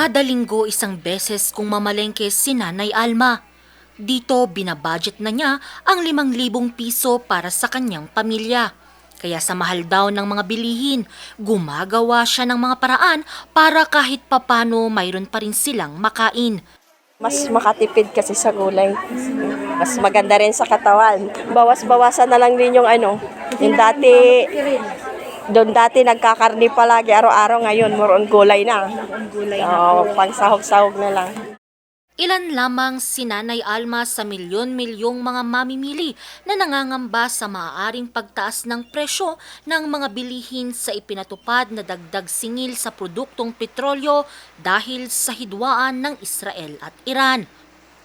Kada linggo isang beses kung mamalengke si Nanay Alma. Dito binabudget na niya ang limang libong piso para sa kanyang pamilya. Kaya sa mahal daw ng mga bilihin, gumagawa siya ng mga paraan para kahit papano mayroon pa rin silang makain. Mas makatipid kasi sa gulay. Mas maganda rin sa katawan. Bawas-bawasan na lang din yung ano. Yung dati, doon dati nagkakarni palagi araw-araw. Ngayon, more on gulay na. Oo, pang sahog-sahog na lang. Ilan lamang si Nanay Alma sa milyon-milyong mga mamimili na nangangamba sa maaaring pagtaas ng presyo ng mga bilihin sa ipinatupad na dagdag singil sa produktong petrolyo dahil sa hidwaan ng Israel at Iran.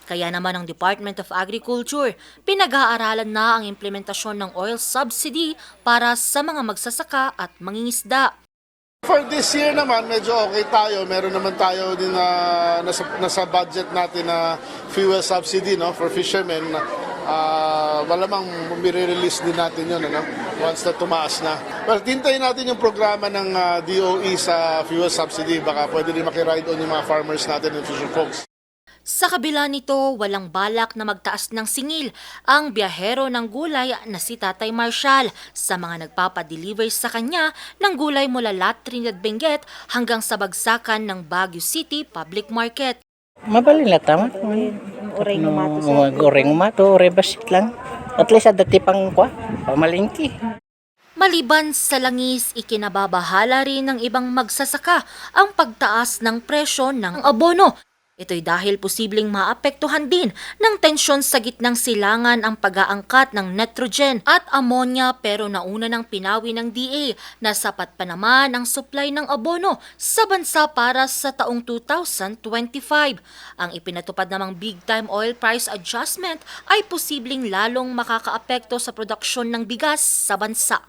Kaya naman ang Department of Agriculture, pinag-aaralan na ang implementasyon ng oil subsidy para sa mga magsasaka at mangingisda. For this year naman, medyo okay tayo. Meron naman tayo din na nasa, nasa budget natin na fuel subsidy no, for fishermen. Uh, malamang release din natin yun ano, once na tumaas na. Well, tintayin natin yung programa ng ah, DOE sa fuel subsidy. Baka pwede rin makiride on yung mga farmers natin and fisher folks. Sa kabila nito, walang balak na magtaas ng singil ang biyahero ng gulay na si Tatay Marshall sa mga nagpapadeliver sa kanya ng gulay mula Lat Trinidad Benguet hanggang sa bagsakan ng Baguio City Public Market. Mabalin lang tama. Uray No, goreng mato, ore basit lang. At least ada tipang kwa, pamalingki. Maliban sa langis, ikinababahala rin ng ibang magsasaka ang pagtaas ng presyo ng abono. Ito'y dahil posibleng maapektuhan din ng tensyon sa gitnang silangan ang pag-aangkat ng nitrogen at ammonia pero nauna ng pinawi ng DA na sapat pa naman ang supply ng abono sa bansa para sa taong 2025. Ang ipinatupad namang big time oil price adjustment ay posibleng lalong makakaapekto sa produksyon ng bigas sa bansa.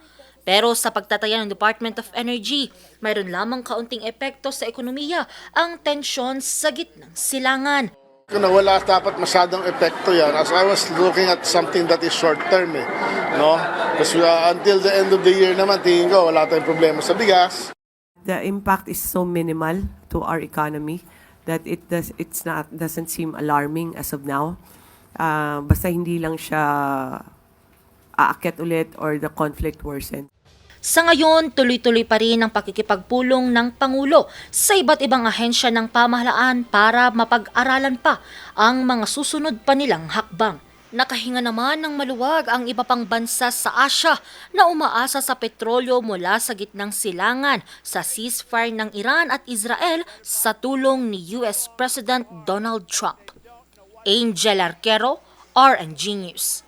Pero sa pagtataya ng Department of Energy, mayroon lamang kaunting epekto sa ekonomiya ang tensyon sa gitnang silangan. Na wala dapat masyadong epekto yan as I was looking at something that is short term eh. No? Kasi uh, until the end of the year naman, tingin ko wala tayong problema sa bigas. the impact is so minimal to our economy that it does it's not doesn't seem alarming as of now. Uh, basta hindi lang siya aakyat ulit or the conflict worsen. Sa ngayon, tuloy-tuloy pa rin ang pakikipagpulong ng Pangulo sa iba't ibang ahensya ng pamahalaan para mapag-aralan pa ang mga susunod pa nilang hakbang. Nakahinga naman ng maluwag ang iba pang bansa sa Asya na umaasa sa petrolyo mula sa gitnang silangan sa ceasefire ng Iran at Israel sa tulong ni US President Donald Trump. Angel Arquero, RNG News.